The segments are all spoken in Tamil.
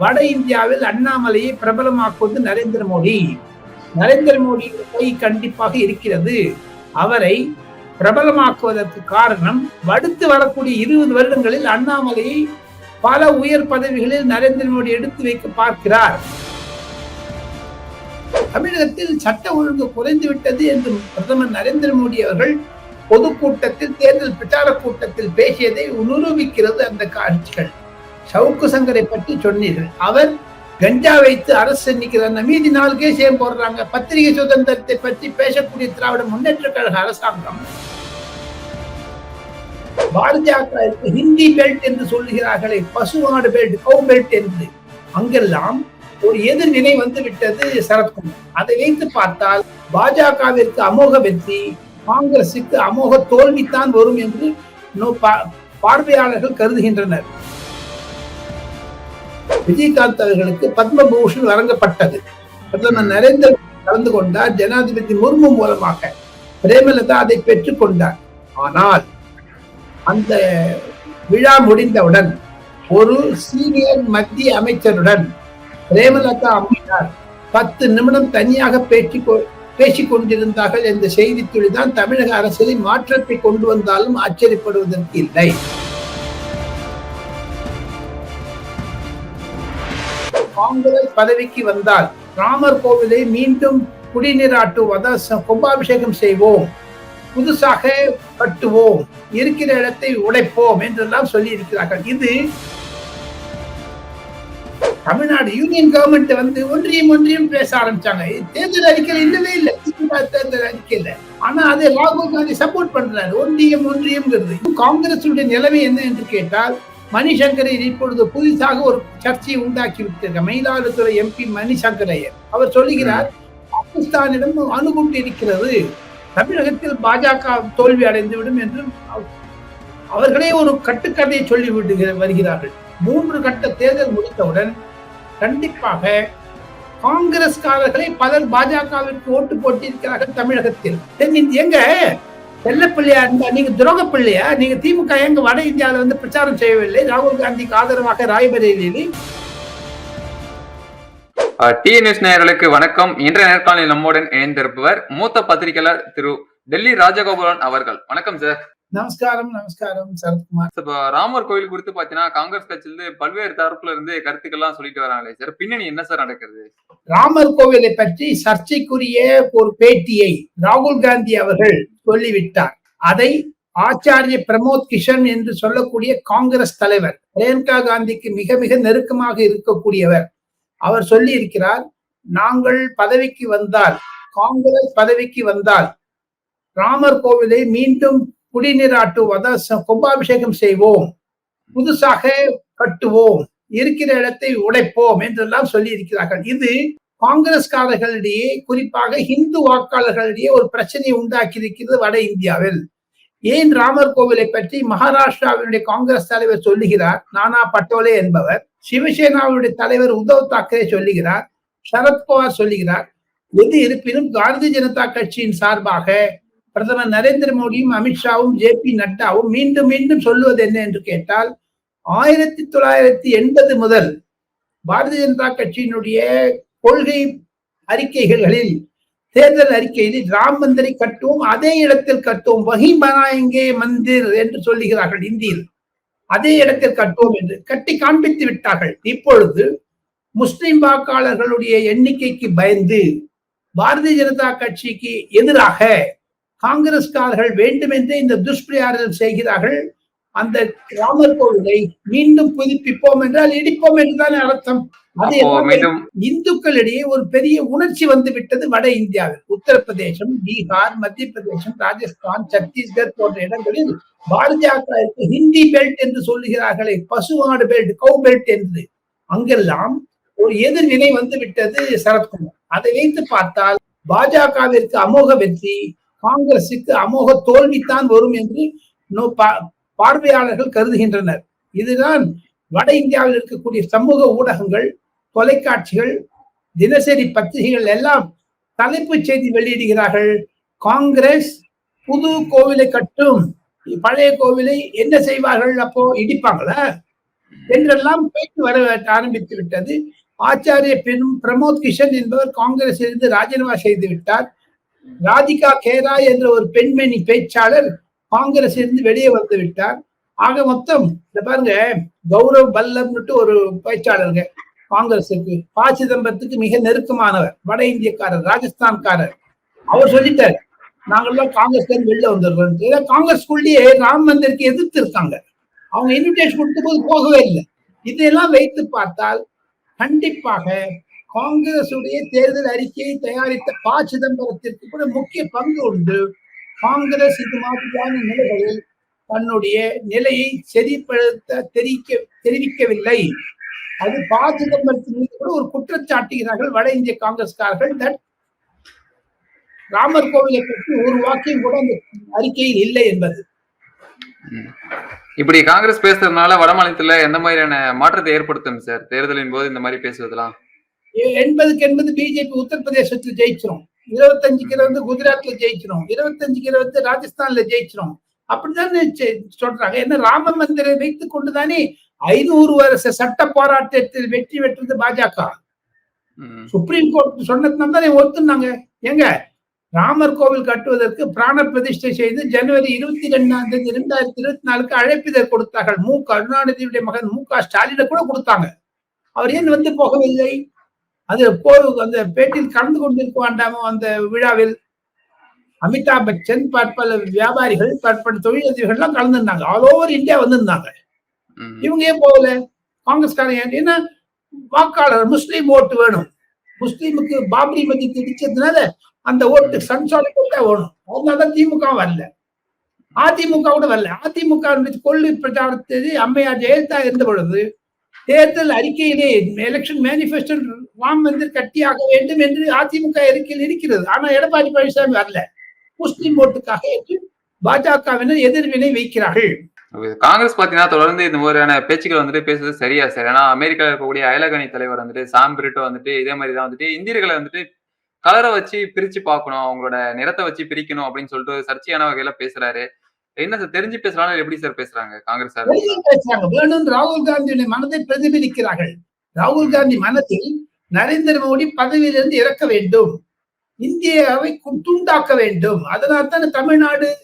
வட இந்தியாவில் அண்ணாமலையை பிரபலமாக்குவது நரேந்திர மோடி. நரேந்திர மோடி கை கண்டிப்பாக இருக்கிறது. அவரை பிரபலமாக்குவதற்கு காரணம் அடுத்து வரக்கூடிய இருபது வருடங்களில் அண்ணாமலையை பல உயர் பதவிகளில் நரேந்திர மோடி எடுத்து வைக்க பார்க்கிறார். தமிழகத்தில் சட்ட ஒழுங்கு குறைந்து விட்டது என்று பிரதமர் நரேந்திர மோடி அவர்கள் பொதுக்கூட்டத்தில் தேர்தல் பிரச்சார கூட்டத்தில் பேசியதை நிரூபிக்கிறது அந்த காட்சிகள். சவுக்கு சங்கரை பற்றி சொன்னீர்கள். அவர் கஞ்சா வைத்து அரசு நிற்கிறார் மீதி நாலு கேஸ் ஏன் போடுறாங்க? பத்திரிகை சுதந்திரத்தை பற்றி பேசக்கூடிய திராவிட முன்னேற்ற கழக அரசாங்கம். பாரதிய ஹிந்தி பெல்ட் என்று சொல்லுகிறார்களே பசுமாடு பெல்ட் கவு பெல்ட் என்று. அங்கெல்லாம் ஒரு எதிர்நிலை வந்து விட்டது சரத்குமார். அதை வைத்து பார்த்தால் பாஜகவிற்கு அமோக வெற்றி காங்கிரசுக்கு அமோக தோல்வித்தான் வரும் என்று பார்வையாளர்கள் கருதுகின்றனர். விஜயகாந்த் அவர்களுக்கு பத்மபூஷன் வழங்கப்பட்டது. பிரதமர் நரேந்திர கலந்து கொண்டார். ஜனாதிபதி முர்மு மூலமாக பிரேமலதா அதை பெற்றுக்கொண்டார் ஆனால் அந்த விழா முடிந்தவுடன் ஒரு சீனியர் மத்திய அமைச்சருடன் பிரேமலதா அம்மையார் பத்து நிமிடம் தனியாக பேச்சு பேசிக் கொண்டிருந்தார்கள் என்ற செய்தி தான் தமிழக அரசியலில் மாற்றத்தை கொண்டு வந்தாலும் ஆச்சரியப்படுவதற்கு இல்லை. காங்கிரஸ் பதவிக்கு வந்தால் ராமர் கோவிலை மீண்டும் குடிநீராட்டுவத கும்பாபிஷேகம் செய்வோம். புதுசாக கட்டுவோம். இருக்கிற இடத்தை உடைப்போம் என்றெல்லாம் சொல்லி இருக்கிறார்கள் இது தமிழ்நாடு யூனியன் கவர்மெண்ட் வந்து ஒன்றியம் ஒன்றியம் பேச ஆரம்பிச்சாங்க. தேர்தல் அறிக்கையில் இல்லவே இல்லை. தேர்தல் அறிக்கையில். ஆனா அதை ராகுல் காந்தி சப்போர்ட் பண்றாரு. ஒன்றியம் ஒன்றியம்ங்கிறது. காங்கிரசுடைய நிலைமை என்ன என்று கேட்டால் மணிசங்கரர் இப்பொழுது புதிதாக ஒரு சர்ச்சையை உண்டாக்கி விட்டிருக்க மயிலாடுதுறை எம்பி மணிசங்கரையர். அவர் சொல்லுகிறார் பாகிஸ்தானிடம் அணுகுண்டு இருக்கிறது. தமிழகத்தில் பாஜக தோல்வி அடைந்துவிடும் என்று அவர்களே ஒரு கட்டுக்கதையை சொல்லி விட்டு வருகிறார்கள். மூன்று கட்ட தேர்தல் முடித்தவுடன் கண்டிப்பாக காங்கிரஸ்காரர்களை பலர் பாஜகவிற்கு ஓட்டு போட்டிருக்கிறார்கள் தமிழகத்தில். தென்னிந்திய எங்க? செல்லப்பிள்ளையா இருந்தா நீங்க துரோக பிள்ளையா நீங்க திமுக எங்க வட இந்தியாவில வந்து பிரச்சாரம் செய்யவில்லை. ராகுல் காந்திக்கு ஆதரவாக ராய்பரேலியில் டிஎன்எஸ் நேயர்களுக்கு வணக்கம். இன்றைய நேர்காணலில் நம்முடன் இணைந்திருப்பவர் மூத்த பத்திரிகையாளர் திரு டெல்லி ராஜகோபாலன் அவர்கள். வணக்கம் சார். நமஸ்காரம் நமஸ்காரம் சரத்குமார். இப்ப ராமர் கோயில் குறித்து பாத்தீங்கன்னா காங்கிரஸ் கட்சியில பல்வேறு தரப்புல இருந்து கருத்துக்கள்லாம் சொல்லிட்டு வராங்களே சார். பின்னணி என்ன சார் நடக்கிறது? ராமர் கோவிலை பற்றி சர்ச்சைக்குரிய ஒரு பேட்டியை ராகுல் காந்தி அவர்கள் சொல்லிவிட்டார். அதை ஆச்சாரிய பிரமோத் கிஷன் என்று சொல்லக்கூடிய காங்கிரஸ் தலைவர் பிரியங்கா காந்திக்கு மிக மிக நெருக்கமாக இருக்கக்கூடியவர் அவர் சொல்லி இருக்கிறார் நாங்கள் பதவிக்கு வந்தால் காங்கிரஸ் பதவிக்கு வந்தால் ராமர் கோவிலை மீண்டும் குடிநீராட்டுவத கும்பாபிஷேகம் செய்வோம். புதுசாக கட்டுவோம். இருக்கிற இடத்தை உடைப்போம் என்றெல்லாம் சொல்லி இருக்கிறார்கள் இது காங்கிரஸ்காரர்களிடையே குறிப்பாக இந்து வாக்காளர்களிடையே ஒரு பிரச்சனையை உண்டாக்கி இருக்கிறது வட இந்தியாவில். ஏன் ராமர் கோவிலை பற்றி மகாராஷ்டிராவினுடைய காங்கிரஸ் தலைவர் சொல்லுகிறார்? நானா பட்டோலே என்பவர். சிவசேனாவுடைய தலைவர் உத்தவ் தாக்கரே சொல்லுகிறார். சரத்பவார் சொல்லுகிறார். எது இருப்பினும் பாரதிய ஜனதா கட்சியின் சார்பாக பிரதமர் நரேந்திர மோடியும் அமித்ஷாவும் ஜே பி நட்டாவும் மீண்டும் மீண்டும் சொல்லுவது என்ன என்று கேட்டால் ஆயிரத்தி தொள்ளாயிரத்தி எண்பது முதல் பாரதிய ஜனதா கட்சியினுடைய கொள்கை அறிக்கைகளில் தேர்தல் அறிக்கையில் ராம் மந்திரை கட்டுவோம் அதே இடத்தில் கட்டுவோம் வகி பனாயங்கே மந்திர் என்று சொல்லுகிறார்கள் இந்தியில். அதே இடத்தில் கட்டுவோம் என்று கட்டி காண்பித்து விட்டார்கள். இப்பொழுது முஸ்லிம் வாக்காளர்களுடைய எண்ணிக்கைக்கு பயந்து பாரதிய ஜனதா கட்சிக்கு எதிராக காங்கிரஸ்காரர்கள் வேண்டுமென்றே இந்த துஷ்பிரயாரம் செய்கிறார்கள். அந்த ராமர் கோவிலை மீண்டும் புதுப்பிப்போம் என்றால் இடிப்போம் என்றுதான் அர்த்தம். அதே இந்துக்களிடையே ஒரு பெரிய உணர்ச்சி வந்து விட்டது வட இந்தியாவில். உத்தரப்பிரதேசம் பீகார் மத்திய பிரதேசம் ராஜஸ்தான் சத்தீஸ்கர் போன்ற இடங்களில் பாரதிய ஹிந்தி பெல்ட் என்று சொல்லுகிறார்களே பசுமாடு பெல்ட் கவு பெல்ட் என்று. அங்கெல்லாம் ஒரு எதிர்நிலை வந்து விட்டது சரத்குமார். அதை வைத்து பார்த்தால் பாஜகவிற்கு அமோக வெற்றி காங்கிரசுக்கு அமோக தோல்வித்தான் வரும் என்று பார்வையாளர்கள் கருதுகின்றனர். இதுதான் வட இந்தியாவில் இருக்கக்கூடிய சமூக ஊடகங்கள் தொலைக்காட்சிகள் தினசரி பத்திரிகைகள் எல்லாம் தலைப்புச் செய்தி வெளியிடுகிறார்கள். காங்கிரஸ் புது கோவிலை கட்டும். பழைய கோவிலை என்ன செய்வார்கள் அப்போ? இடிப்பாங்களா? என்றெல்லாம் பேச்சு வர ஆரம்பித்து விட்டது. ஆச்சாரிய பெரும் பிரமோத் கிஷன் என்பவர் காங்கிரஸ் இருந்து ராஜினாமா செய்து விட்டார். ராதிகா கேரா என்ற ஒரு பெண்மணி பேச்சாளர் காங்கிரஸ் இருந்து வெளியே வந்து விட்டார். ஆக மொத்தம் இந்த பாருங்க கௌரவ் பல்லம்னுட்டு ஒரு பேச்சாளருங்க காங்கிரஸுக்கு ப சிதம்பரத்துக்கு மிக நெருக்கமானவர் வட இந்தியக்காரர் ராஜஸ்தான்காரர். அவர் சொல்லிட்டார் நாங்கள்லாம் காங்கிரஸ்ல இருந்து வெளில வந்துடுறோம். ஏன்னா காங்கிரஸ்குள்ளேயே ராம் மந்திருக்கு எதிர்த்து இருக்காங்க. அவங்க இன்விடேஷன் கொடுத்த போது போகவே இல்லை. இதையெல்லாம் வைத்து பார்த்தால் கண்டிப்பாக காங்கிரசுடைய தேர்தல் அறிக்கையை தயாரித்த ப. சிதம்பரத்திற்கு கூட முக்கிய பங்கு உண்டு. காங்கிரஸ் இது மாதிரியான நிலைகளில் தன்னுடைய நிலையை செறிப்படுத்த தெரிவிக்க தெரிவிக்கவில்லை. அது ப. சிதம்பரத்தின் மீது கூட ஒரு குற்றச்சாட்டுகிறார்கள் வட இந்திய காங்கிரஸ்காரர்கள். தட் ராமர் கோவிலை பற்றி ஒரு வாக்கியம் கூட அந்த அறிக்கையில் இல்லை என்பது. இப்படி காங்கிரஸ் பேசுறதுனால வட மாநிலத்துல எந்த மாதிரியான மாற்றத்தை ஏற்படுத்தும் சார்? தேர்தலின் போது இந்த மாதிரி பேசுவதெல்லாம்? எண்பதுக்கு எண்பது பிஜேபி உத்தரப்பிரதேசத்தில் ஜெயிச்சிரும். இருபத்தஞ்சுக்கு இருபது குஜராத்ல ஜெயிச்சிரும். இருபத்தஞ்சுக்கு இருபது ராஜஸ்தான்ல ஜெயிச்சிரும். அப்படித்தானே சொல்றாங்க. என்ன ராம மந்திரை வைத்துக் கொண்டுதானே ஐநூறு வருஷ சட்ட போராட்டத்தில் வெற்றி பெற்றது பாஜக. சுப்ரீம் கோர்ட் சொன்னதுனால தானே ஒத்துனாங்க. ஏங்க ராமர் கோவில் கட்டுவதற்கு பிராண பிரதிஷ்டை செய்து ஜனவரி இருபத்தி ரெண்டாம் தேதி இரண்டாயிரத்தி இருபத்தி நாலுக்கு அழைப்பிதழ் கொடுத்தார்கள். மு கருணாநிதியுடைய மகன் மு க. ஸ்டாலினை கூட கொடுத்தாங்க. அவர் ஏன் வந்து போகவில்லை? அது போ அந்த பேட்டியில் கலந்து கொண்டிருக்க வேண்டாமோ அந்த விழாவில் அமிதாப் பச்சன் பற்பல வியாபாரிகள் பற்பல தொழிலதிபர்கள் எல்லாம் கலந்துருந்தாங்க. ஆல் ஓவர் இந்தியா வந்திருந்தாங்க. இவங்க ஏன் போகல? காங்கிரஸ்காரங்க ஏன்? ஏன்னா வாக்காளர் முஸ்லீம் ஓட்டு வேணும். முஸ்லீமுக்கு பாபரி மஜித் இடிச்சதுனால அந்த ஓட்டு சன்சாலிட்டா வேணும் அதனாலதான் திமுக வரல. அதிமுக கூட வரல. அதிமுக கொள்கை பிரச்சாரத்தை அம்மையார் ஜெயலலிதா இருந்த பொழுது தேர்தல் அறிக்கையிலே எலெக்ஷன் மேனிபெஸ்டோ ராம் மந்திர் கட்டியாக வேண்டும் என்று அதிமுக அறிக்கையில் இருக்கிறது? ஆனா எடப்பாடி பழனிசாமி வரல. முஸ்லிம் ஓட்டுக்காக என்று பாஜகவினர் எதிர்வினை வைக்கிறார்கள். காங்கிரஸ் பாத்தீங்கன்னா தொடர்ந்து இந்த மாதிரியான பேச்சுக்கள் வந்துட்டு பேசுறது சரியா சார். ஏன்னா அமெரிக்கால இருக்கக்கூடிய அயலகணி தலைவர் வந்துட்டு சாம் பிரிட்டோ வந்துட்டு இதே மாதிரி தான் வந்துட்டு இந்தியர்களை வந்துட்டு கலரை வச்சு பிரிச்சு பார்க்கணும் அவங்களோட நிறத்தை வச்சு பிரிக்கணும் அப்படின்னு சொல்லிட்டு சர்ச்சையான வகையில பேசுறாரு. என்ன சார் தெரிஞ்சு பேசுறாங்க எப்படி சார் பேசுறாங்க காங்கிரஸ் பேசுறாங்க. வேணும் ராகுல் காந்தியுடைய மனதை பிரதிபலிக்கிறார்கள். ராகுல் காந்தி மனத்தில் நரேந்திர மோடி பதவியிலிருந்து இறக்க வேண்டும். இந்தியாவை கு- வேண்டும். அதனால் தான் தமிழ்நாடு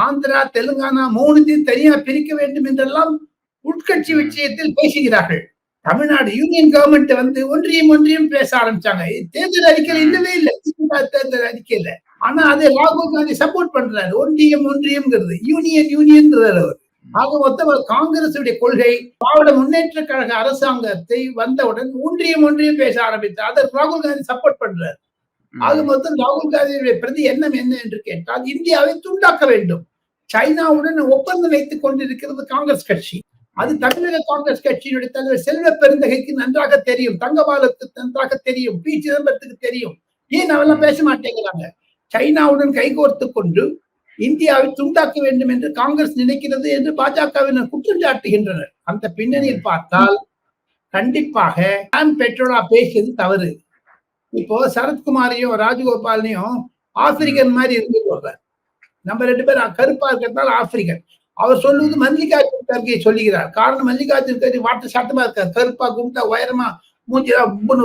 ஆந்திரா தெலுங்கானா மூணுத்தையும் தனியா பிரிக்க வேண்டும் என்றெல்லாம் உட்கட்சி விஷயத்தில் பேசுகிறார்கள். தமிழ்நாடு யூனியன் கவர்மெண்ட் வந்து ஒன்றியம் ஒன்றியம் பேச ஆரம்பிச்சாங்க. தேர்தல் அறிக்கையில் இல்லவே இல்லை. தேர்தல் அறிக்கையில. ஆனா அதை ராகுல் காந்தி சப்போர்ட் பண்றாரு. ஒன்றியம் ஒன்றியம்ங்கிறது. யூனியன் யூனியன்ங்கிறார் அவர். ஆக மொத்தம் காங்கிரஸ் கொள்கை திராவிட முன்னேற்ற கழக அரசாங்கத்தை வந்தவுடன் ஒன்றியம் ஒன்றியம் பேச ஆரம்பித்தார். அதை ராகுல் காந்தி சப்போர்ட் பண்றார். ஆக மொத்தம் ராகுல் காந்தியுடைய பிரதி எண்ணம் என்ன என்று கேட்டால் இந்தியாவை துண்டாக்க வேண்டும். சைனாவுடன் ஒப்பந்தம் வைத்துக் கொண்டிருக்கிறது காங்கிரஸ் கட்சி. அது தமிழக காங்கிரஸ் கட்சியினுடைய தலைவர் செல்வ பெருந்தகைக்கு நன்றாக தெரியும். தங்கபாலுக்கு நன்றாக தெரியும். பி சிதம்பரத்துக்கு தெரியும். ஏன் அவெல்லாம் பேச மாட்டேங்கிறாங்க? சைனாவுடன் கைகோர்த்து கொண்டு இந்தியாவை துண்டாக்க வேண்டும் என்று காங்கிரஸ் நினைக்கிறது என்று பாஜகவினர் குற்றம் சாட்டுகின்றனர். அந்த பின்னணியில் பார்த்தால் கண்டிப்பாக சாம் பெட்ரோலா பேசியது தவறு. இப்போ சரத்குமாரையும் ராஜகோபாலையும் ஆப்பிரிக்கன் மாதிரி இருந்து சொல்றார் நம்ம ரெண்டு பேரும் கருப்பா இருக்கிறதுனால ஆப்பிரிக்கன். அவர் சொல்லுவது மல்லிகார்ஜுன் கர்கே சொல்லுகிறார். காரணம் மல்லிகார்ஜுன் கர்கே வாட்ட சாட்டமா இருக்கார். கருப்பா குண்டா உயரமா மூஞ்சியா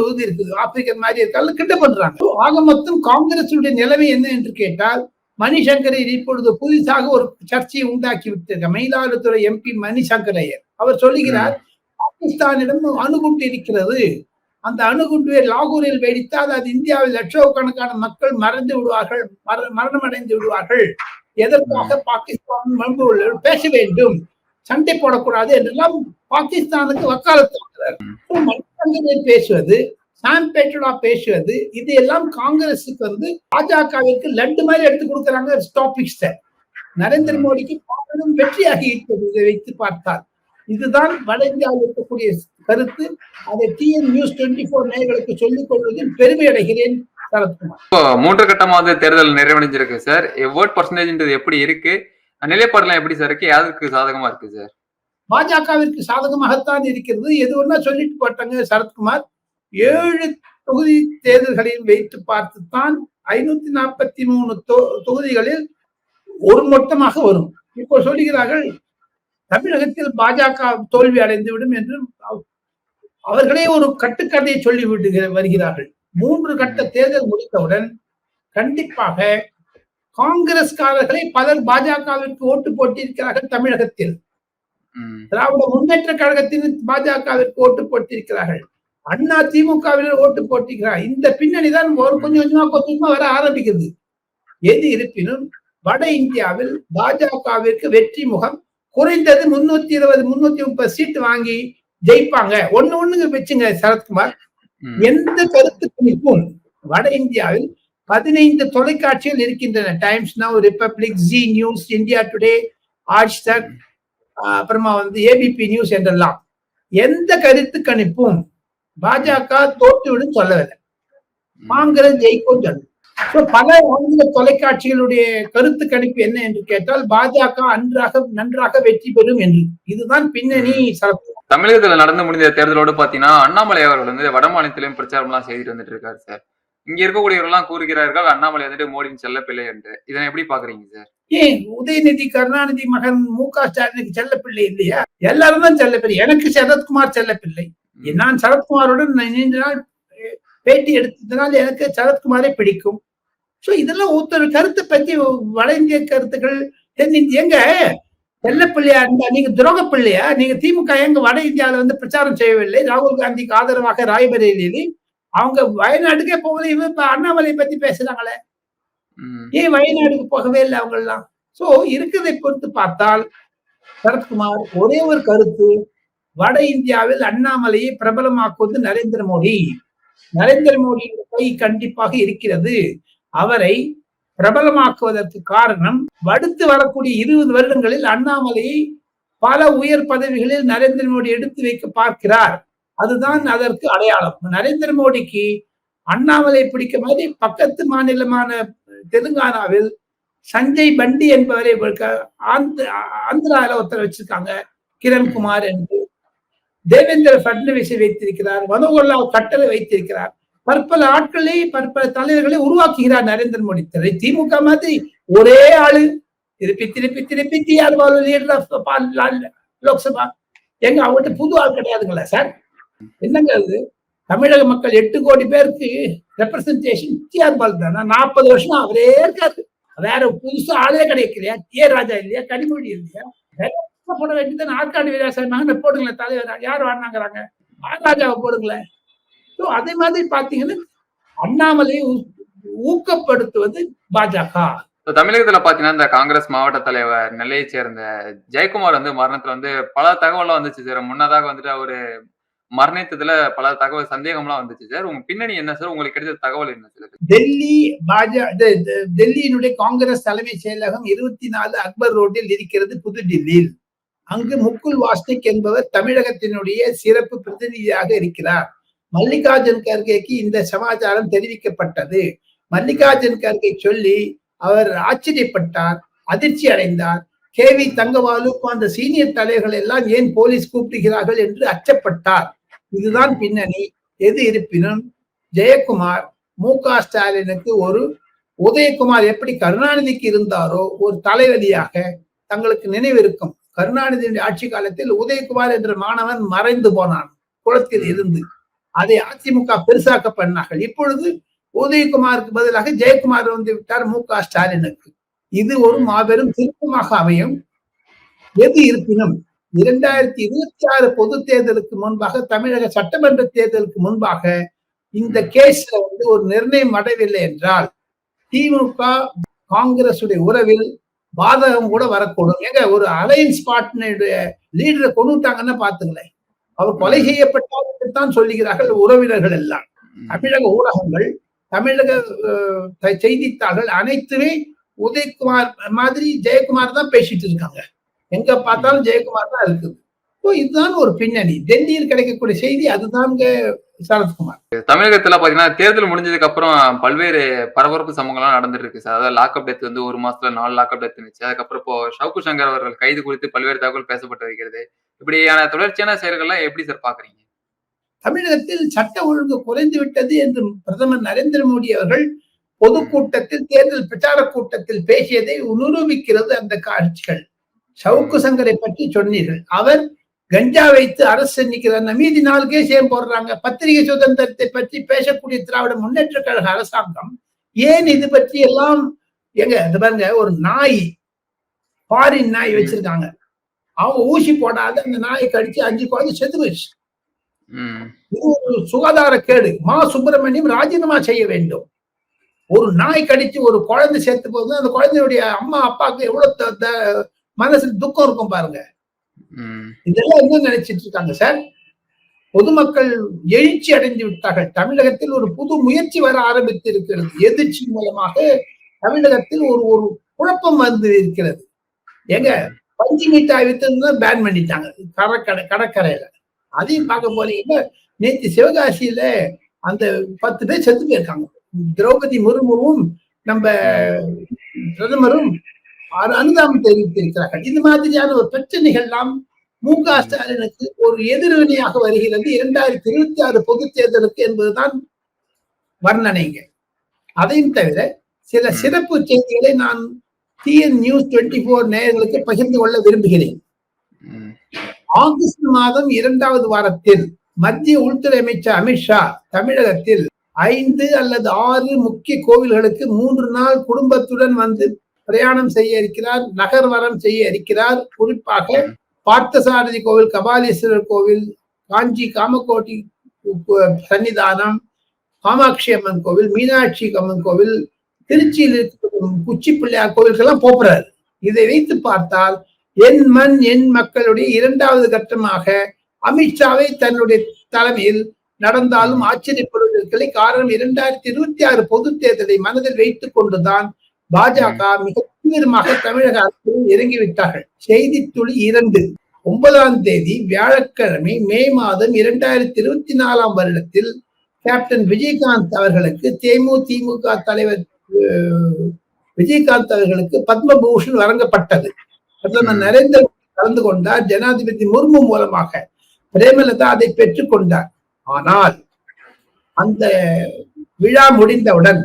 ஊதி இருக்குது. ஆப்பிரிக்கன் மாதிரி இருக்காரு. கிட்ட பண்றாங்க. ஆக மொத்தம் காங்கிரசுடைய நிலைமை என்ன என்று கேட்டால் மணிசங்கரை இப்பொழுது புதிதாக ஒரு சர்ச்சையை உண்டாக்கி விட்டிருக்க மயிலாடுதுறை எம்பி மணிசங்கரையர். அவர் சொல்லுகிறார் பாகிஸ்தானிடம் அணுகுண்டு இருக்கிறது. அந்த அணுகுண்டுவை லாகூரில் வெடித்தால் அது இந்தியாவில் லட்சக்கணக்கான மக்கள் மறைந்து விடுவார்கள் மர- மரணம் அடைந்து விடுவார்கள். எதற்காக பாகிஸ்தான் பேச வேண்டும்? சண்டை போடக்கூடாது என்றெல்லாம் பாகிஸ்தானுக்கு வக்காலத்து பேசுவது சாம் பேட்டோடா பேசுவது இது எல்லாம் காங்கிரஸுக்கு வந்து பாஜகவிற்கு லட்டு மாதிரி எடுத்து கொடுக்குறாங்க டாபிக்ஸ் நரேந்திர மோடிக்கு பாடலும் வெற்றியாகி இருக்கிறது இதை வைத்து பார்த்தால். இதுதான் வட இந்தியாவில் இருக்கக்கூடிய கருத்து. அதை டிஎன் நியூஸ் டுவெண்ட்டி ஃபோர் நேயர்களுக்கு சொல்லிக் கொள்வதில் பெருமை அடைகிறேன் சரத்குமார். மூன்று கட்டமாவது தேர்தல் நிறைவடைஞ்சிருக்கு சார். ஓட் பர்சன்டேஜ்ன்றது எப்படி இருக்கு? நிலைப்பாடுலாம் எப்படி சார் இருக்கு? யாருக்கு சாதகமா இருக்கு சார்? பாஜகவிற்கு சாதகமாகத்தான் இருக்கிறது. எது ஒன்னா சொல்லிட்டு போட்டாங்க சரத்குமார்? ஏழு தொகுதி தேர்தல்களையும் வைத்து பார்த்துத்தான் ஐநூத்தி நாற்பத்தி மூணு தொகுதிகளில் ஒரு மொத்தமாக வரும். இப்போ சொல்லுகிறார்கள் தமிழகத்தில் பாஜக தோல்வி அடைந்துவிடும் என்று அவ- அவர்களே ஒரு கட்டுக்கதையை சொல்லி விட்டு வருகிறார்கள். மூன்று கட்ட தேர்தல் முடித்தவுடன் கண்டிப்பாக காங்கிரஸ்காரர்களை பலர் பாஜகவிற்கு ஓட்டு போட்டிருக்கிறார்கள் தமிழகத்தில். திராவிட முன்னேற்ற கழகத்தின் பாஜகவிற்கு ஓட்டு போட்டிருக்கிறார்கள். அண்ணா திமுகவினர் ஓட்டு போட்டிருக்கிறார் இந்த பின்னணி தான் ஒரு கொஞ்சம் கொஞ்சமா கொஞ்சம் வர ஆரம்பிக்குது. எது இருப்பினும் வட இந்தியாவில் பாஜகவிற்கு வெற்றி முகம் குறைந்தது முன்னூத்தி இருபது முன்னூத்தி முப்பது சீட்டு வாங்கி ஜெயிப்பாங்க. ஒண்ணு ஒண்ணுங்க வச்சுங்க சரத்குமார். எந்த கருத்து கணிப்பும் வட இந்தியாவில் பதினைந்து தொலைக்காட்சிகள் இருக்கின்றன. Times Now Republic Zee News India Today Aaj Tak ஆஹ் அப்புறமா வந்து ஏபிபி நியூஸ் என்றெல்லாம். எந்த கருத்து கணிப்பும் பாஜக தோற்றுவிடும் சொல்லவில்லை. காங்கிரஸ் ஜெயிக்கும் பல ஆங்கில தொலைக்காட்சிகளுடைய கருத்து கணிப்பு என்ன என்று கேட்டால் பாஜக அன்றாக நன்றாக வெற்றி பெறும் என்று. இதுதான் பின்னணி சரத்து தமிழகத்துல நடந்து முடிந்த தேர்தலோடு பாத்தீங்கன்னா அண்ணாமலை அவர்கள் வந்து வட மாநிலத்திலும் பிரச்சாரம் எல்லாம் செய்துட்டு வந்துட்டு இருக்காரு சார். இங்க இருக்கக்கூடியவர்கள் எல்லாம் கூறுகிறார்கள் அண்ணாமலை வந்துட்டு மோடியின் செல்லப்பிள்ளை என்று. இதனை எப்படி பாக்குறீங்க சார்? ஏன்? உதயநிதி கருணாநிதி மகன் மு க ஸ்டாலினுக்கு செல்லப்பிள்ளை இல்லையா? எல்லாரும் தான் செல்லப்பிள்ளை. எனக்கு சரத்குமார் செல்லப்பிள்ளை. நான் சரத்குமாருடன் நீண்ட நாள் பேட்டி எடுத்ததுனால் எனக்கு சரத்குமாரை பிடிக்கும். சோ இதெல்லாம் ஒருத்தர் கருத்தை பத்தி வட இந்திய கருத்துக்கள் எங்க? செல்லப்பிள்ளையா இருந்தா நீங்க துரோக பிள்ளையா நீங்க திமுக எங்க வட இந்தியாவில வந்து பிரச்சாரம் செய்யவில்லை? ராகுல் காந்திக்கு ஆதரவாக ராய்பரேலியில். அவங்க வயநாட்டுக்கே போகல இவன் இப்ப அண்ணாமலை பத்தி பேசுறாங்களே. ஏன் வயநாடுக்கு போகவே இல்லை அவங்க எல்லாம் சோ இருக்கிறதை பொறுத்து பார்த்தால் சரத்குமார் ஒரே ஒரு கருத்து வட இந்தியாவில் அண்ணாமலையை பிரபலமாக்குவது நரேந்திர மோடி. நரேந்திர மோடியின் கை கண்டிப்பாக இருக்கிறது. அவரை பிரபலமாக்குவதற்கு காரணம் அடுத்து வரக்கூடிய இருபது வருடங்களில் அண்ணாமலையை பல உயர் பதவிகளில் நரேந்திர மோடி எடுத்து வைக்க பார்க்கிறார். அதுதான் அதற்கு அடையாளம். நரேந்திர மோடிக்கு அண்ணாமலை பிடிக்க மாதிரி பக்கத்து மாநிலமான தெலுங்கானாவில் சஞ்சய் பண்டி என்பவரை க- ஆந்திரால ஒருத்தர் வச்சிருக்காங்க. கிரண்குமார் என்று. தேவேந்திர பட்னவிஸை வைத்திருக்கிறார் மனோகர்லால் கட்டளை வைத்திருக்கிறார். பற்பல ஆட்களை பற்பல தலைவர்களை உருவாக்குகிறார் நரேந்திர மோடி. திமுக மாதிரி ஒரே ஆளு. திருப்பி திருப்பி திருப்பி டிஆர் பாலு லீடர் லோக்சபா. எங்க அவங்ககிட்ட புது ஆள் கிடையாதுங்களா சார் என்னங்க அது? தமிழக மக்கள் எட்டு கோடி பேருக்கு ரெப்ரசன்டேஷன் டிஆர் பால் தானே? நாற்பது வருஷம் அவரே இருக்காரு. வேற புதுசா ஆளே கிடைக்கலையா? ஏ ராஜா இல்லையா? கனிமொழி இல்லையா? போட வேண்டியது ஆற்காடு வீராசாமி போடுங்களேன் தலைவர். யார் வாங்கினாங்கிறாங்க? ஆர் ராஜாவை போடுங்களேன் ஸோ அதே மாதிரி பாத்தீங்கன்னா அண்ணாமலை ஊக்கப்படுத்துவது பாஜக. இப்ப தமிழகத்துல பாத்தீங்கன்னா இந்த காங்கிரஸ் மாவட்ட தலைவர் நெல்லையை சேர்ந்த ஜெயக்குமார் வந்து மரணத்துல வந்து பல தகவல்லாம் வந்துச்சு சார் முன்னதாக வந்துட்டு அவரு மரணித்ததுல பல தகவல் சந்தேகம்லாம் வந்துச்சு சார் உங்க பின்னணி என்ன சார் உங்களுக்கு கிடைச்ச தகவல் என்ன சார் டெல்லி பாஜ ட- ட- டெல்லியினுடைய காங்கிரஸ் தலைமை செயலகம் இருபத்தி நாலு அக்பர் ரோட்டில் இருக்கிறது புதுடில்லியில். அங்கு முக்குல் வாஸ்னிக் என்பவர் தமிழகத்தினுடைய சிறப்பு பிரதிநிதியாக இருக்கிறார். மல்லிகார்ஜுன் கர்கேக்கு இந்த சமாச்சாரம் தெரிவிக்கப்பட்டது. மல்லிகார்ஜுன் கர்கே சொல்லி அவர் ஆச்சரியப்பட்டார் அதிர்ச்சி அடைந்தார். கே வி தங்கவாலுக்கும் அந்த சீனியர் தலைவர்கள் எல்லாம் ஏன் போலீஸ் கூப்பிடுகிறார்கள் என்று அச்சப்பட்டார். இதுதான் பின்னணி. எது இருப்பினும் ஜெயக்குமார் மு க ஸ்டாலினுக்கு ஒரு உதயகுமார் எப்படி கருணாநிதிக்கு இருந்தாரோ ஒரு தலைவலியாக தங்களுக்கு நினைவிருக்கும். கருணாநிதியுடைய ஆட்சி காலத்தில் உதயகுமார் என்ற மாணவன் மறைந்து போனான் குளத்தில் இருந்து. அதை அதிமுக பெருசாக்க பண்ணார்கள். இப்பொழுது உதயகுமாருக்கு பதிலாக ஜெயக்குமார் வந்து விட்டார் மு க ஸ்டாலினுக்கு. இது ஒரு மாபெரும் திருப்பமாக அமையும். எது இருப்பினும் இரண்டாயிரத்தி இருபத்தி ஆறு பொது தேர்தலுக்கு முன்பாக தமிழக சட்டமன்ற தேர்தலுக்கு முன்பாக இந்த கேஸ்ல வந்து ஒரு நிர்ணயம் அடையவில்லை என்றால் திமுக காங்கிரசுடைய உறவில் பாதகம் கூட வரக்கூடும். ஏங்க ஒரு அலையன்ஸ் பார்ட்னருடைய லீடரை கொண்டுட்டாங்கன்னா பாத்துங்களேன் அவர் கொலை செய்யப்பட்டார் தான் சொல்லுகிறார்கள் உறவினர்கள் எல்லாம். தமிழக ஊடகங்கள் தமிழக செய்தித்தாள்கள் அனைத்துமே உதயகுமார் மாதிரி ஜெயக்குமார் தான் பேசிட்டு இருக்காங்க. எங்க பார்த்தாலும் ஜெயக்குமார் தான் இருக்குது. இதுதான் ஒரு பின்னணி. டெல்லியில் கிடைக்கக்கூடிய செய்தி அதுதாங்க சரத்குமார். தமிழகத்துல பாத்தீங்கன்னா தேர்தல் முடிஞ்சதுக்கு அப்புறம் பல்வேறு பரபரப்பு சம்பவங்கள்லாம் நடந்துட்டு இருக்கு சார். அதாவது லாக்அப் டெத் வந்து ஒரு மாசத்துல நாலு லாக்அப் டெத் இருந்துச்சு. அதுக்கப்புறம் இப்போ ஷவுக்கு சங்கர் அவர்கள் கைது குறித்து பல்வேறு தகவல் பேசப்பட்டு வருகிறது. இப்படியான தொடர்ச்சியான செயல்கள்லாம் எப்படி சார் பாக்குறீங்க? தமிழகத்தில் சட்ட ஒழுங்கு குறைந்து விட்டது என்று பிரதமர் நரேந்திர மோடி அவர்கள் பொதுக்கூட்டத்தில் தேர்தல் பிரச்சார கூட்டத்தில் பேசியதை நிரூபிக்கிறது அந்த காட்சிகள். சவுக்கு சங்கரை பற்றி சொன்னீர்கள். அவர் கஞ்சா வைத்து அரசு நிற்கிறார் மீதி நாலு கேஸ் ஏன் போடுறாங்க. பத்திரிகை சுதந்திரத்தை பற்றி பேசக்கூடிய திராவிட முன்னேற்ற கழக அரசாங்கம் ஏன் இது பற்றி எல்லாம் எங்க இது பாருங்க ஒரு நாய் ஃபாரின் நாய் வச்சிருக்காங்க. அவங்க ஊசி போடாத அந்த நாயை கடிச்சு அஞ்சு குழந்தை செத்து ஒரு சுகாதார கேடு. மா சுப்பிரமணியம் ராஜினாமா செய்ய வேண்டும். ஒரு நாய் கடிச்சு ஒரு குழந்தை செத்து போகுது அந்த குழந்தையுடைய அம்மா அப்பாவுக்கு எவ்வளவு மனசுல துக்கம் இருக்கும் பாருங்க. இதெல்லாம் என்ன நினைச்சிட்டு இருக்காங்க சார்? பொதுமக்கள் எழுச்சி அடைந்து விட்டார்கள். தமிழகத்தில் ஒரு புது முயற்சி வர ஆரம்பித்து இருக்கிறது. எதிர்ச்சி மூலமாக தமிழகத்தில் ஒரு ஒரு குழப்பம் வந்து இருக்கிறது. எங்க பஞ்சு மிட்டாய் வித்து பேன் பண்ணிட்டாங்க. கடற்கரை கடற்கரையில. அதையும் பார்க்க போனீங்கன்னா நேற்று சிவகாசியில அந்த பத்து பேர் செத்து போயிருக்காங்க. திரௌபதி முர்முவும் நம்ம பிரதமரும் அனுதாபம் தெரிவித்திருக்கிறார்கள். இது மாதிரியான ஒரு பிரச்சனைகள் எல்லாம் மு க ஸ்டாலினுக்கு ஒரு எதிர்வினையாக வருகிறது. இரண்டாயிரத்தி இருபத்தி ஆறு பொதுத் தேர்தலுக்கு என்பதுதான் வர்ணனைங்க. அதையும் தவிர சில. சிறப்பு செய்திகளை நான் டிஎன் நியூஸ் டுவெண்ட்டி போர் நேயர்களுக்கு பகிர்ந்து கொள்ள விரும்புகிறேன். ஆகஸ்ட் மாதம் இரண்டாவது வாரத்தில் மத்திய உள்துறை அமைச்சர் அமித்ஷா தமிழகத்தில் ஐந்து அல்லது ஆறு முக்கிய கோவில்களுக்கு மூன்று நாள் குடும்பத்துடன் வந்து பிரயாணம் செய்ய இருக்கிறார் நகர்வரம் செய்ய இருக்கிறார். குறிப்பாக பார்த்தசாரதி கோவில் கபாலீஸ்வரர் கோவில் காஞ்சி காமக்கோட்டி சன்னிதானம் காமாட்சி அம்மன் கோவில் மீனாட்சி அம்மன் கோவில் திருச்சியில் குச்சி பிள்ளையார் கோவிலுக்கெல்லாம் போகிறார். இதை வைத்து பார்த்தால் என் மண் என் மக்களுடைய இரண்டாவது கட்டமாக அமித்ஷாவை தன்னுடைய தலைமையில் நடந்தாலும் ஆச்சரியப்படுவதற்கில்லை. காரணம் இரண்டாயிரத்தி இருபத்தி ஆறு பொது தேர்தலை மனதில் வைத்துக் கொண்டுதான் பாஜக மிக தீவிரமாக தமிழக அரசில் இறங்கிவிட்டார்கள் செய்தி துளி இரண்டு. ஒன்பதாம் தேதி வியாழக்கிழமை மே மாதம் இரண்டாயிரத்தி இருபத்தி நாலாம் வருடத்தில் கேப்டன் விஜயகாந்த் அவர்களுக்கு தேமுதிமுக தலைவர் அஹ், விஜயகாந்த் அவர்களுக்கு பத்மபூஷன் வழங்கப்பட்டது. பிரதமர். நரேந்திர மோடி கலந்து கொண்டார். ஜனாதிபதி முர்மு மூலமாக பிரேமலதா அதை பெற்றுக் கொண்டார். ஆனால் அந்த விழா முடிந்தவுடன்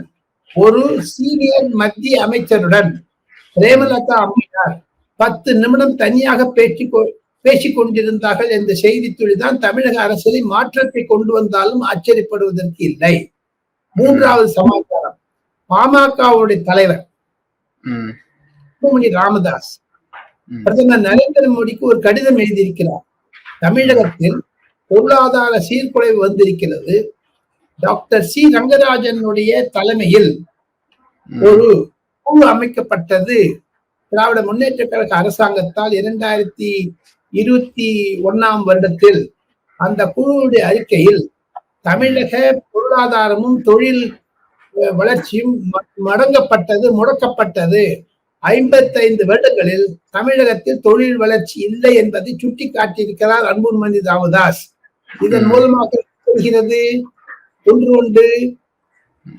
ஒரு சீனியர் மத்திய அமைச்சருடன் பிரேமலதா அம்மையார் பத்து நிமிடம் தனியாக பேச்சு பேசிக் கொண்டிருந்தார்கள் என்ற செய்தி துளிதான் தமிழக அரசியலில் மாற்றத்தை கொண்டு வந்தாலும் ஆச்சரியப்படுவதற்கு இல்லை. மூன்றாவது சமாச்சாரம். பாமகவுடைய தலைவர் அன்புமணி ராமதாஸ். பிரதமர் நரேந்திர மோடிக்கு ஒரு கடிதம் எழுதியிருக்கிறார். தமிழகத்தில் பொருளாதார சீர்குலைவு வந்திருக்கிறது. டாக்டர் சி ரங்கராஜனுடைய தலைமையில் ஒரு குழு அமைக்கப்பட்டது. திராவிட முன்னேற்ற கழக அரசாங்கத்தால் இரண்டாயிரத்தி இருபத்தி ஒண்ணாம் வருடத்தில் அந்த குழுவுடைய அறிக்கையில் தமிழக பொருளாதாரமும் தொழில் வளர்ச்சியும் மடங்கப்பட்டது முடக்கப்பட்டது. ஐம்பத்தைந்து வருடங்களில் தமிழகத்தில் தொழில் வளர்ச்சி இல்லை என்பதை சுட்டி காட்டியிருக்கிறார் அன்புமணி ராமதாஸ். இதன். மூலமாக என்ன ஒன்று ஒன்று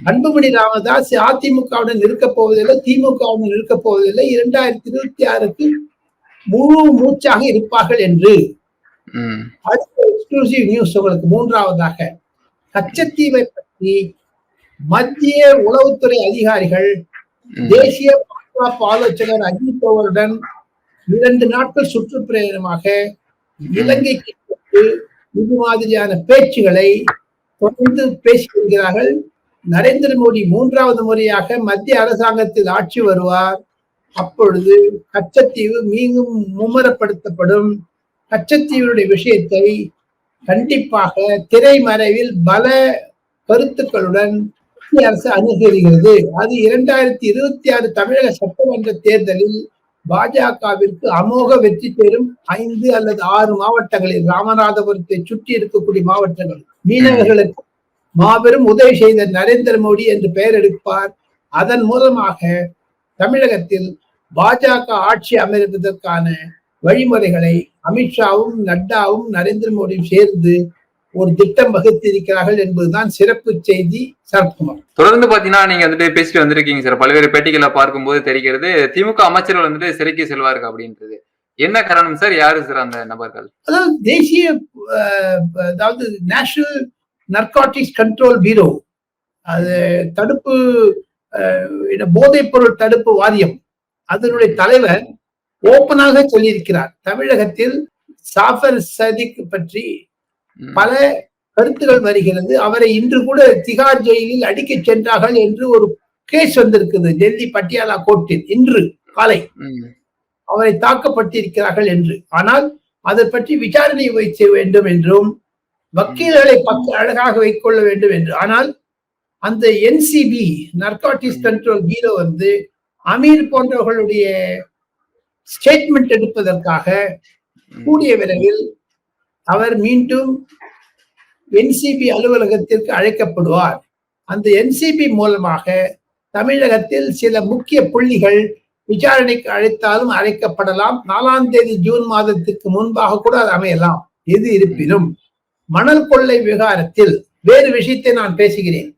அன்புமணி ராமதாஸ் அதிமுகவுடன் இருக்கப் போவதில்லை திமுகவுடன் இருக்கப் போவதில்லை. இரண்டாயிரத்தி இருபத்தி ஆறுக்கு முழு மூச்சாக இருப்பார்கள் என்று. அடுத்த எக்ஸ்க்ளூசிவ் நியூஸ் உங்களுக்கு மூன்றாவதாக. கச்சத்தீவை பற்றி மத்திய உளவுத்துறை அதிகாரிகள் தேசிய பாதுகாப்பு ஆலோசகர் அஜித் பவருடன் இரண்டு நாட்கள் சுற்றுப்பயணமாக இலங்கைக்கு இது மாதிரியான பேச்சுகளை தொடர்ந்து பேசி வருகிறார்கள் நரேந்திர மோடி மூன்றாவது முறையாக மத்திய அரசாங்கத்தில் ஆட்சி வருவார். அப்பொழுது கச்சத்தீவு மீண்டும் மும்முரப்படுத்தப்படும். கச்சத்தீவுடைய விஷயத்தை கண்டிப்பாக திரைமறைவில் பல கருத்துக்களுடன் மத்திய அரசு அணுகிறது அது இரண்டாயிரத்தி இருபத்தி ஆறு தமிழக சட்டமன்ற தேர்தலில் பாஜகவிற்கு அமோக வெற்றி பெறும் ஐந்து அல்லது ஆறு மாவட்டங்களில் ராமநாதபுரத்தை சுற்றி இருக்கக்கூடிய மாவட்டங்கள். மீனவர்களுக்கு மாபெரும் உதவி செய்த நரேந்திர மோடி என்று பெயர் எடுப்பார். அதன் மூலமாக தமிழகத்தில் பாஜக ஆட்சி அமைப்பதற்கான வழிமுறைகளை அமித்ஷாவும் நட்டாவும் நரேந்திர மோடியும் சேர்ந்து ஒரு திட்டம் வகுத்திருக்கிறார்கள் என்பதுதான் சிறப்பு செய்தி சரத்குமார். தொடர்ந்து பாத்தீங்கன்னா நீங்க வந்துட்டு பேசிட்டு வந்திருக்கீங்க சார். பல்வேறு பேட்டிகளை பார்க்கும்போது தெரிகிறது திமுக அமைச்சர்கள் வந்துட்டு சிறைக்கு செல்வார்கள் அப்படின்றது. என்ன காரணம் சார்? யாரு சார் அந்த நபர்கள்? அதாவது தேசிய அதாவது நேஷனல் நர்காட்டிக்ஸ் கண்ட்ரோல் பீரோ அது தடுப்பு போதைப் பொருள் தடுப்பு வாரியம். அதனுடைய தலைவர் ஓப்பனாக சொல்லியிருக்கிறார். தமிழகத்தில் சாஃபர் சதிக் பற்றி. பல கருத்துகள் வருகிறது. அவரை இன்று கூட திகார் ஜெயிலில் அடிக்கச் சென்றார்கள் என்று ஒரு கேஸ் வந்திருக்குது. டெல்லி பட்டியாலா கோர்ட்டில் இன்று காலை. அவரை தாக்கப்பட்டிருக்கிறார்கள் என்று. ஆனால் அதை பற்றி விசாரணை வைக்க வேண்டும் என்றும் வக்கீல்களை பக்க அழகாக வைக்கொள்ள வேண்டும் என்று. ஆனால் அந்த என்சிபி நர்காட்டிக்ஸ் கண்ட்ரோல் பீரோ வந்து அமீர் போன்றவர்களுடைய ஸ்டேட்மெண்ட் எடுப்பதற்காக. கூடிய விரைவில் அவர் மீண்டும் என்சிபி அலுவலகத்திற்கு அழைக்கப்படுவார். அந்த என்சிபி மூலமாக தமிழகத்தில் சில முக்கிய புள்ளிகள் விசாரணைக்கு அழைத்தாலும் அழைக்கப்படலாம் நாலாம் தேதி ஜூன் மாதத்திற்கு முன்பாக கூட அது அமையலாம் எது இருப்பினும் மணல் கொள்ளை விவகாரத்தில் வேறு விஷயத்தை நான் பேசுகிறேன்.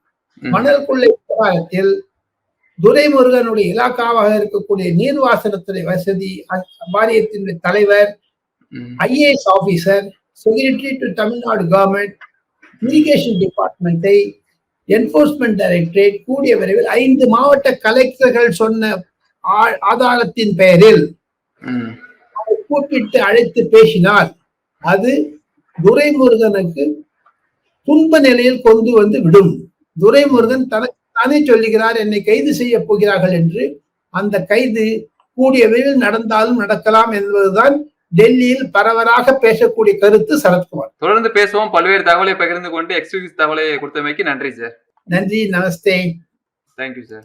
மணல் கொள்ளை விவகாரத்தில் துரைமுருகனுடைய இலாக்காவாக இருக்கக்கூடிய நீர்வாசனத்துறை வசதி வாரியத்தினுடைய தலைவர். IAS officer secretary to Tamil Nadu government irrigation டிபார்ட்மெண்ட்டை என்போர்ஸ்மெண்ட் டைரக்டரேட் கூடிய விரைவில் ஐந்து மாவட்ட கலெக்டர்கள் சொன்ன ஆதாரத்தின் பெயரில் கூப்பிட்டு அழைத்து பேசினால் அது துரைமுருகனுக்கு துன்ப நிலையில் கொண்டு வந்து விடும். துரைமுருகன் தனக்கு தானே சொல்லுகிறார் என்னை கைது செய்ய போகிறார்கள் என்று. அந்த கைது கூடிய விரைவில் நடந்தாலும் நடக்கலாம் என்பதுதான் டெல்லியில் பரவலாக பேசக்கூடிய கருத்து சரத்குமார். தொடர்ந்து பேசுவோம். பல்வேறு தகவலை பகிர்ந்து கொண்டு எக்ஸ்க்ளூசிவ் தகவலை கொடுத்தமைக்கு நன்றி சார் நன்றி நமஸ்தே. Thank you sir